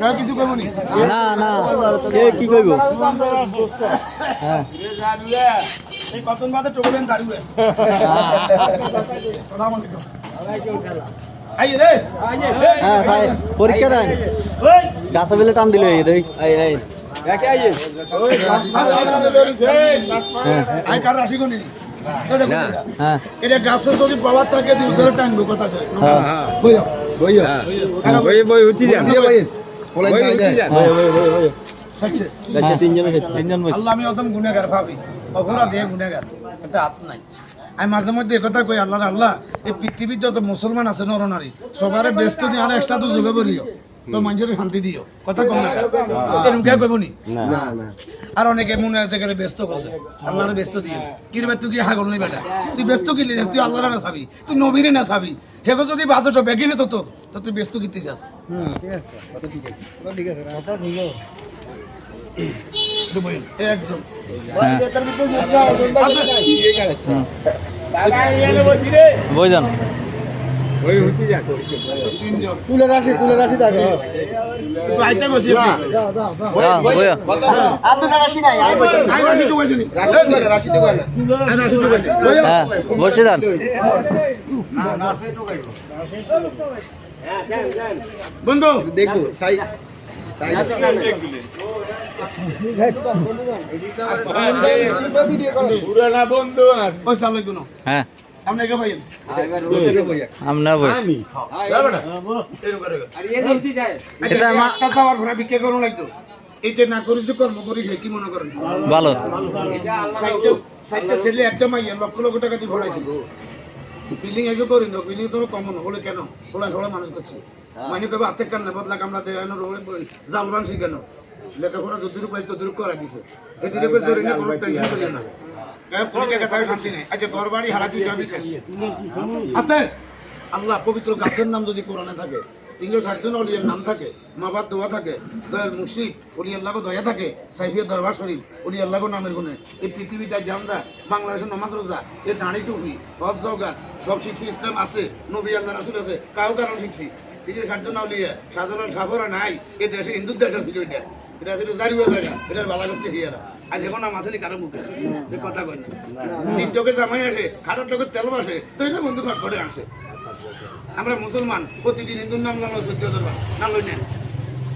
হ্যাঁ নি না কে কি হ্যাঁ এই কতন বাদে চকলেন দাঁড়িয়ে সালাম আলাইকুম আই রে হ্যাঁ পরীক্ষা দেন গাছে বেলে টান দিলে এটা যদি পাওয়ার থাকে টানবো কথা বই বই উঠি যান। বই উঠি যান। আল্লাহ আমি অদম গুনেগার ভাবি। অপরাধ এ গুনেগার একটা হাত নাই। আমি মাঝে মধ্যে একথা কই আল্লাহ আল্লাহ এই পৃথিবীর যত মুসলমান আছে নর নারী সবারে ব্যস্ত দিয়ে আর এক্সট্রা তো যোগে বলিও তো মানুষের শান্তি দিও। কথা কম না। এরকম কে কইব নি না না। আর অনেকে মনে আছে গেলে ব্যস্ত করছে। আল্লাহরে ব্যস্ত দিয়ে কি রে তুই কি হাগল নি বেটা? তুই ব্যস্ত কি লিছিস তুই আল্লাহরে না চাবি। তুই নবীরে না চাবি। হেগো যদি বাজট বেগিনে তো তোর তো তুই ব্যস্ত কিতে চাস একটু বইন, একদম বই যান বই যান তিনজন কুলের আসি কুলের আসি থাকে বসি। হ্যাঁ হ্যাঁ বসে যান। বন্ধু। দেখো সাই হ্যাঁ। না এটা না করি যে কর্ম করি খাই কি মনে করেন? ভালো। সাইটটা সাইটটা ছেলে একটা মাইয়া লক্ষ লক্ষ টাকা দিয়ে ভরাইছিল বিল্ডিং এসে করি না বিল্ডিং তো কমন হলে কেন? হলে হলে মানুষ করছে। মানে কবে হাতে কান বদলা কামড়া দেয় না জালবান শিখান লেখাপড়া যদুর পাই তদুর করা দিছে। এদিকে জোরে না কোনো টেনশন করি না। আচ্ছা আল্লাহ, পবিত্র গাছের নাম যদি কোরআনে থাকে, তিনশো ষাট জন অলিয়ার নাম থাকে, মাবাদ দোয়া থাকে, দয়াল মুশরিক অলি আল্লাহ দয়া থাকে, সাইফিয়া দরবার শরীফ, অলি আল্লাহ নামের গুণে। এই পৃথিবীটা জানরা বাংলাদেশের নমাজ রোজা, এই দাঁড়ি টুপি, হজ জগাত সব শিখছি, ইসলাম আছে, নবী আল্লাহ রাসুল আছে কাউ কারণ শিখছি। তিনশো ষাট জন অলিয়া শাহজালাল সাফরা নাই, এই দেশে হিন্দুর দেশ আছে, এটা। এটা ছিল জারিয়া জায়গা, এটার বালা করছে হিয়ারা। আজ এখন নাম আসেনি কারও মুখে? কথা কই না। সিটটোকে জামাই আসে খাটার টোকে তেল বসে তো এটা বন্ধু ঘট আসে আমরা মুসলমান প্রতিদিন হিন্দুর নাম নাম সহ্য ধরবা নাম লই নেন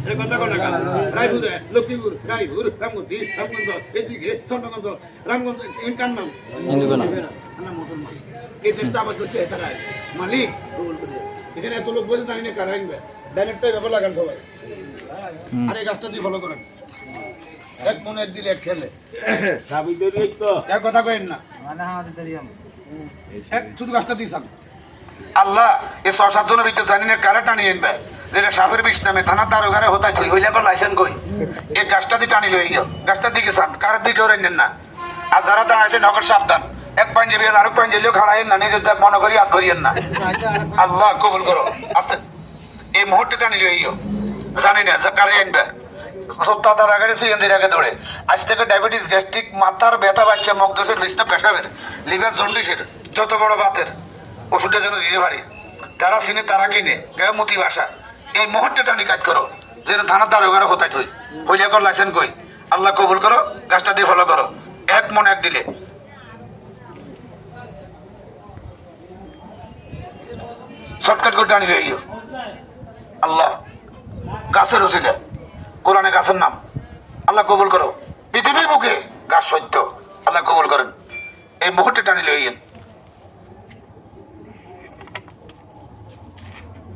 এটা কথা কয় টাকা রায়পুর লক্ষ্মীপুর রায়পুর রামগতি রামগঞ্জ এদিকে চন্দ্রগঞ্জ রামগঞ্জ কার নাম? আমরা মুসলমান এই দেশটা আবাদ করছে এতারাই মালিক করে। এখানে এত লোক বসে জানি না কারা আনবে। ব্যানেটটাই ব্যাপার লাগান সবাই। আর এই গাছটা দিয়ে ফলো করেন। এক মনে এক দিলে এক খেলে এক কথা কইেন না। মানে এক শুধু গাছটা দিয়েছেন আল্লাহ এ ছ সাত জনের ভিতরে জানি না কারা টানি আনবে। যেটা সাপের বিষ নামে থানার দ্বার ঘরে হতাই থই হইলে কোন লাইসেন্স কই? এই গাছটা দিয়ে টানি লই গিয়ে। গাছটা দিকে চান কার দিকে ওরে নেন না? আর যারা দাঁড়া আছে নগর সাবধান। এক পাঞ্জাবি আর আরেক পাঞ্জাবিও খাড়াইন না নিজের যা মনে করি হাত ধরিয়েন না। আল্লাহ কবুল করো। আস্তে। এই মুহূর্তে টানি লই গিয়ে। জানি না যে কারে আনবে। তার আগে দৌড়ে। আজ থেকে ডায়াবেটিস গ্যাস্ট্রিক মাথার ব্যথা বাচ্চা মুখ দোষের পেশাবের। লিভার জন্ডিসের যত বড় বাতের ওষুধটা যেন দিতে পারি। চিনে তারা কিনে মতি এই মুহূর্তে টানি কাজ করো। যেন হতাই তুই হইলে কর কই। আল্লাহ কবুল করো, গাছটা দিয়ে ফলো করো। এক মন এক দিলে। শর্টকাট করে টানি আল্লাহ, গাছের ওসিলে কোরআনে গাছের নাম। আল্লাহ কবুল করো। পৃথিবীর বুকে গাছ সত্য। আল্লাহ কবুল করেন। এই মুহূর্তে টানি লইয়েন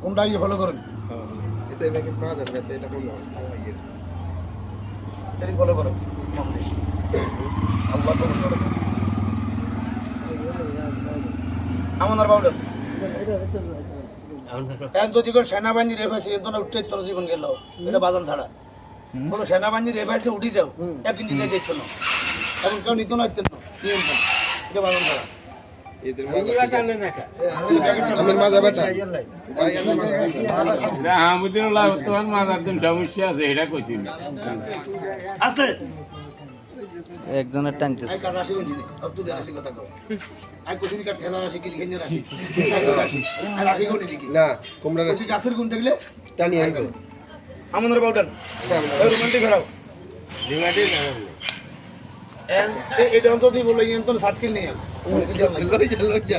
কোনটা ইয়ে ফলো করেন? ফলো করো আল্লাহ কবুল করো আমার বাউডার যদি কোন সেনাবাহিনী রেফাইছে এর জন্য উঠতে চলো জীবন গেল। এটা বাজান ছাড়া। কোনো সেনাবাহিনী রেফাইছে উঠি যাও। এক ইঞ্চি দেখছ না। এখন কেউ নিত না। এটা কইছি না। একজনের টানতেছে কার কার না কুমড়া রাশি। গাছের গুণ থাকলে টানি আনব। আমাদের বাউটান রোমান্টিক ঘরাও ডিমাটি এটা অন্তত বলে তো সাটকিল নেই লই যা লই যা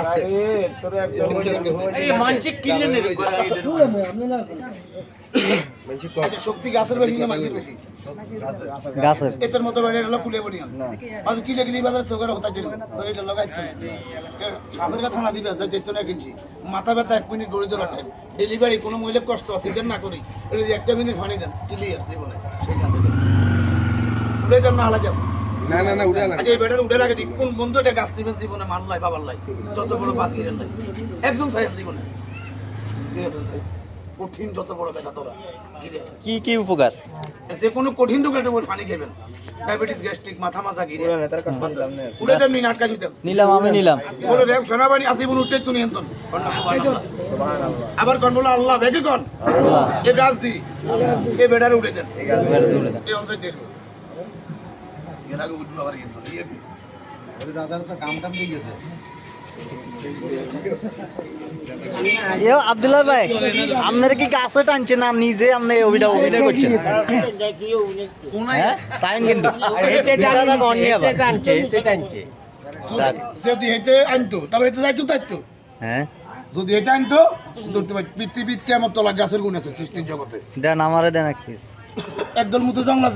আস্তে এই মানসিক কিনলে নেই মানছি কম আচ্ছা শক্তি গাছের বেশি না মাঝের বেশি। গাছের। এতের মতো বাইরে হলো কুলে বনিয়া আজ কি বাজার? সগর হতা দিল তো এটা লাগাইতে সাপের কথা না দিবে যাই দেখতো না কিনছি। মাথা ব্যথা এক মিনিট গড়ি ধরা টাইম ডেলিভারি কোনো মহিলা কষ্ট আছে যেন না করি। এটা যদি একটা মিনিট পানি দেন ক্লিয়ার জীবনে ঠিক আছে। উড়ে যান না হালা যাব না না না উড়া না আজ এই বেড়ার উড়ে রাখে দিই কোন বন্ধু এটা গাছ দিবেন জীবনে লাই বাবার লাই। যত বড় বাদ গিরেন লাই একজন সাহেব জীবনে। ঠিক আছে সাহেব কঠিন যত বড় ব্যথা তোরা কি কি উপকার? যে কোনো কঠিন রোগের একটা পানি খাবেন। ডায়াবেটিস গ্যাস্ট্রিক মাথা মাথা গিরে। উড়ে দেন মিনাট কাজ দিতেন নিলাম আমি নিলাম। বলে রে সেনাবাহিনী আসি বলে উঠতে তুমি এন্তন আবার কোন বলে আল্লাহ বেগে কোন। আল্লাহ। এ গাছ দি। এ বেড়ারে উড়ে দেন। এই অঞ্চল এর আগে উঠবে আবার কিন্তু ইয়ে কি? এ আব্দুল্লাহ ভাই আপনার কি গাছে টানছে না নিজে আপনি অভিনয় অভিনয় করছেন? হ্যাঁ? সাইন কিন্তু। যদি হেঁটে আনতো তারপরে হেঁটে যাইতো তাইতো হ্যাঁ? যদি এটা আনতো ধরতে পারি আমার তলা গাছের গুণ আছে সৃষ্টির জগতে। দেন আমারে দেন এক পিস একদল মতো জঙ্গল